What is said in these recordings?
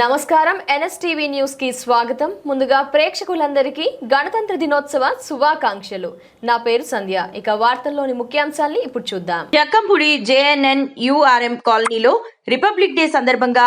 నమస్కారం. ఎన్ఎస్టీవీ న్యూస్కి స్వాగతం. ముందుగా ప్రేక్షకులందరికీ గణతంత్ర దినోత్సవ శుభాకాంక్షలు. నా పేరు సంధ్య. ఇక వార్తల్లోని ముఖ్యాంశాల్ని ఇప్పుడు చూద్దాం. జక్కంపూడి జేఎన్ఎన్ యుఆర్ఎం కాలనీలో రిపబ్లిక్ డే సందర్భంగా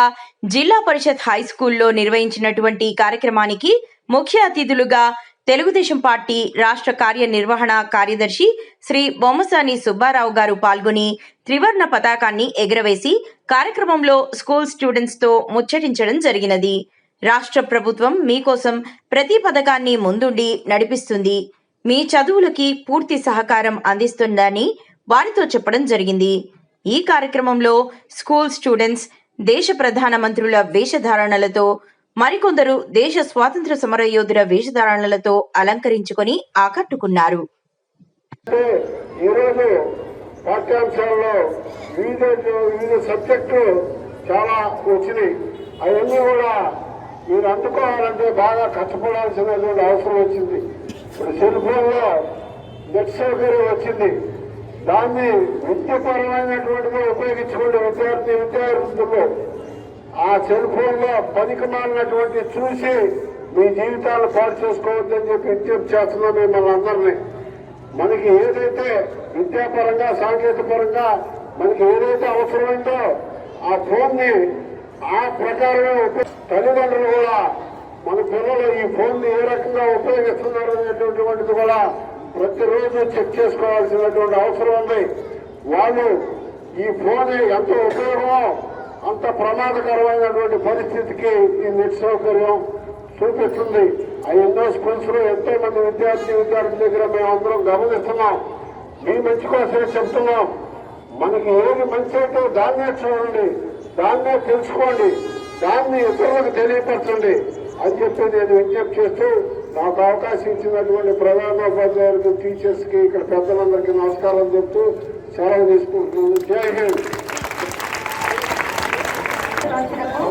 జిల్లా పరిషత్ హై స్కూల్లో నిర్వహించినటువంటి కార్యక్రమానికి ముఖ్య అతిథులుగా తెలుగుదేశం పార్టీ రాష్ట్ర కార్యనిర్వహణ కార్యదర్శి శ్రీ బొమ్మసాని సుబ్బారావు గారు పాల్గొని త్రివర్ణ పతాకాన్ని ఎగురవేసి కార్యక్రమంలో స్కూల్ స్టూడెంట్స్తో ముచ్చటించడం జరిగినది. రాష్ట్ర ప్రభుత్వం మీకోసం ప్రతి పథకాన్ని ముందుండి నడిపిస్తుంది. మీ చదువులకి పూర్తి సహకారం అందిస్తుందని వారితో చెప్పడం జరిగింది. ఈ కార్యక్రమంలో స్కూల్ స్టూడెంట్స్ దేశ ప్రధాన మంత్రుల వేషధారణలతో మరికొందరు దేశ స్వాతంత్ర సమర యోధుల వేషధారణలతో అలంకరించుకొని ఆకట్టుకున్నారు. ఈరోజు పాఠ్యాంశాల్లో వివిధ వివిధ సబ్జెక్టులు చాలా వచ్చినాయి. అవన్నీ కూడా మీరు అందుకోవాలంటే బాగా కష్టపడాల్సినటువంటి అవసరం వచ్చింది. ఇప్పుడు సెల్ ఫోన్లో నెట్ సౌకర్యం వచ్చింది. దాన్ని విద్యపరమైనటువంటిగా ఉపయోగించుకోండి విద్యార్థి విద్యార్థులు ఆ సెల్ ఫోన్లో పనికి చూసి మీ జీవితాలు పాడు చేసుకోవద్దని చెప్పి విజ్ఞప్తి చేస్తున్నాం మిమ్మల్ని అందరినీ. మనకి ఏదైతే విద్యాపరంగా సాంకేతిక పరంగా మనకి ఏదైతే అవసరమైందో ఆ ఫోన్ని ఆ ప్రకారమే తల్లిదండ్రులు కూడా మన పిల్లలు ఈ ఫోన్ని ఏ రకంగా ఉపయోగిస్తున్నారు అనేటువంటిది కూడా ప్రతిరోజు చెక్ చేసుకోవాల్సినటువంటి అవసరం ఉంది. వాళ్ళు ఈ ఫోన్ ఎంత ఉపయోగమో అంత ప్రమాదకరమైనటువంటి పరిస్థితికి ఈ నెట్ సౌకర్యం చూపిస్తుంది ఆ ఎన్నో స్కూల్స్లో ఎంతో మంది విద్యార్థి విద్యార్థుల దగ్గర మేము అందరం గమనిస్తున్నాం. మీ మంచి కోసమే చెప్తున్నాం. మనకి ఏది మంచి అయితే దాన్నే చూడండి దాన్నే తెలుసుకోండి దాన్ని ఇతరులకు తెలియపరచండి అని చెప్పి నేను విజ్ఞప్తి చేస్తూ నాకు అవకాశం ఇచ్చినటువంటి ప్రధానోపాధ్యాయులకు టీచర్స్కి ఇక్కడ పెద్దలందరికీ నమస్కారం చెప్తూ సెలవు తీసుకుంటున్నాను. జై హింద్. రోజులకు